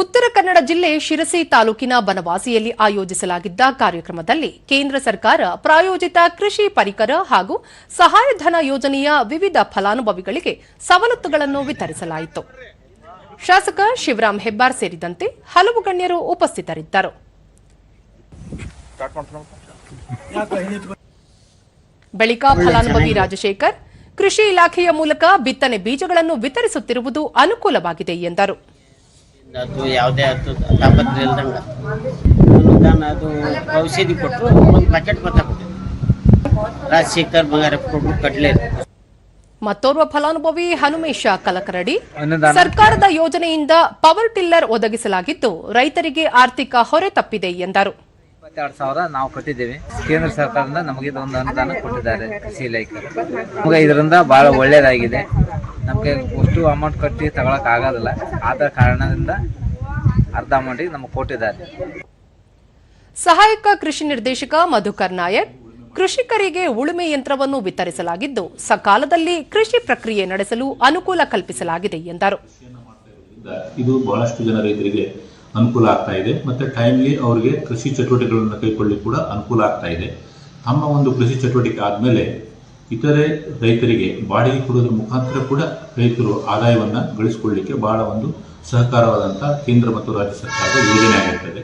ಉತ್ತರ ಕನ್ನಡ ಜಿಲ್ಲೆ ಶಿರಸಿ ತಾಲೂಕಿನ ಬನವಾಸಿಯಲ್ಲಿ ಆಯೋಜಿಸಲಾಗಿದ್ದ ಕಾರ್ಯಕ್ರಮದಲ್ಲಿ ಕೇಂದ್ರ ಸರ್ಕಾರ ಪ್ರಾಯೋಜಿತ ಕೃಷಿ ಪರಿಕರ ಹಾಗೂ ಸಹಾಯಧನ ಯೋಜನೆಯ ವಿವಿಧ ಫಲಾನುಭವಿಗಳಿಗೆ ಸವಲತ್ತುಗಳನ್ನು ವಿತರಿಸಲಾಯಿತು. ಶಾಸಕ ಶಿವರಾಮ್ ಹೆಬ್ಬಾರ್ ಸೇರಿದಂತೆ ಹಲವು ಗಣ್ಯರು ಉಪಸ್ಥಿತರಿದ್ದರು. ಬಳಿಕ ಫಲಾನುಭವಿ ರಾಜಶೇಖರ್, ಕೃಷಿ ಇಲಾಖೆಯ ಮೂಲಕ ಬಿತ್ತನೆ ಬೀಜಗಳನ್ನು ವಿತರಿಸುತ್ತಿರುವುದು ಅನುಕೂಲವಾಗಿದೆ ಎಂದರು. ಅದು ಯಾವುದೇ ಅದು ತಾಪತ್ರ ಇಲ್ದಂಗ. ಅನುದಾನ ಅದು ಔಷಧಿ ಕೊಟ್ಟರು ಒಂದು ಪ್ಯಾಕೆಟ್ ಮತ್ತೆ ಕೊಟ್ಟಿದ್ರು. ರಾಜಶೇಖರ್ ಬಂಗಾರಪ್ಪ ಕೊಟ್ಟರು ಕಡಲೆ ಮತ್ತೋರ್ವ ಫಲಾನುಭವಿ ಹನುಮೇಶ ಕಲಕರಡಿ. ಸರ್ಕಾರದ ಯೋಜನೆಯಿಂದ ಪವರ್ ಟಿಲ್ಲರ್ ಒದಗಿಸಲಾಗಿದ್ದು ರೈತರಿಗೆ ಆರ್ಥಿಕ ಹೊರೆ ತಪ್ಪಿದೆ ಎಂದರು. ಇಪ್ಪತ್ತೆರಡು ಸಾವಿರ ನಾವು ಕೊಟ್ಟಿದ್ದೇವೆ. ಕೇಂದ್ರ ಸರ್ಕಾರದಿಂದ ನಮಗೆ ಒಂದು ಅನುದಾನ ಕೊಟ್ಟಿದ್ದಾರೆ ಕೃಷಿ ಇಲಾಖೆ ನಮಗೆ ಇದರಿಂದ ಬಹಳ ಒಳ್ಳೆಯದಾಗಿದೆ ನಮಗೆ ಅಷ್ಟು ಅಮೌಂಟ್ ಕಟ್ಟಿ ತಗೊಳಕ್ ಆಗೋದಿಲ್ಲ ಆದ ಕಾರಣದಿಂದ ಅರ್ಧ ಅಮೌಂಟಿಗೆ ನಮಗೆ ಕೊಟ್ಟಿದ್ದಾರೆ ಸಹಾಯಕ ಕೃಷಿ ನಿರ್ದೇಶಕ ಮಧುಕರ್ ನಾಯಕ್ ಕೃಷಿಕರಿಗೆ ಉಳುಮೆ ಯಂತ್ರವನ್ನು ವಿತರಿಸಲಾಗಿದ್ದು ಸಕಾಲದಲ್ಲಿ ಕೃಷಿ ಪ್ರಕ್ರಿಯೆ ನಡೆಸಲು ಅನುಕೂಲ ಕಲ್ಪಿಸಲಾಗಿದೆ ಎಂದರು. ಇದು ಬಹಳಷ್ಟು ಜನ ರೈತರಿಗೆ ಅನುಕೂಲ ಆಗ್ತಾ ಇದೆ. ಮತ್ತೆ ಟೈಮ್ಲಿ ಅವರಿಗೆ ಕೃಷಿ ಚಟುವಟಿಕೆಗಳನ್ನು ಕೈಗೊಳ್ಳಲು ಕೂಡ ಅನುಕೂಲ ಆಗ್ತಾ ಇದೆ. ತಮ್ಮ ಒಂದು ಕೃಷಿ ಚಟುವಟಿಕೆ ಆದಮೇಲೆ ಇತರೆ ರೈತರಿಗೆ ಬಾಡಿಗೆ ಕೊಡೋದ್ರ ಮುಖಾಂತರ ಕೂಡ ರೈತರು ಆದಾಯವನ್ನು ಗಳಿಸಿಕೊಳ್ಳಲಿಕ್ಕೆ ಬಹಳ ಒಂದು ಸಹಕಾರವಾದಂಥ ಕೇಂದ್ರ ಮತ್ತು ರಾಜ್ಯ ಸರ್ಕಾರದ ಯೋಜನೆ ಆಗಿರ್ತದೆ.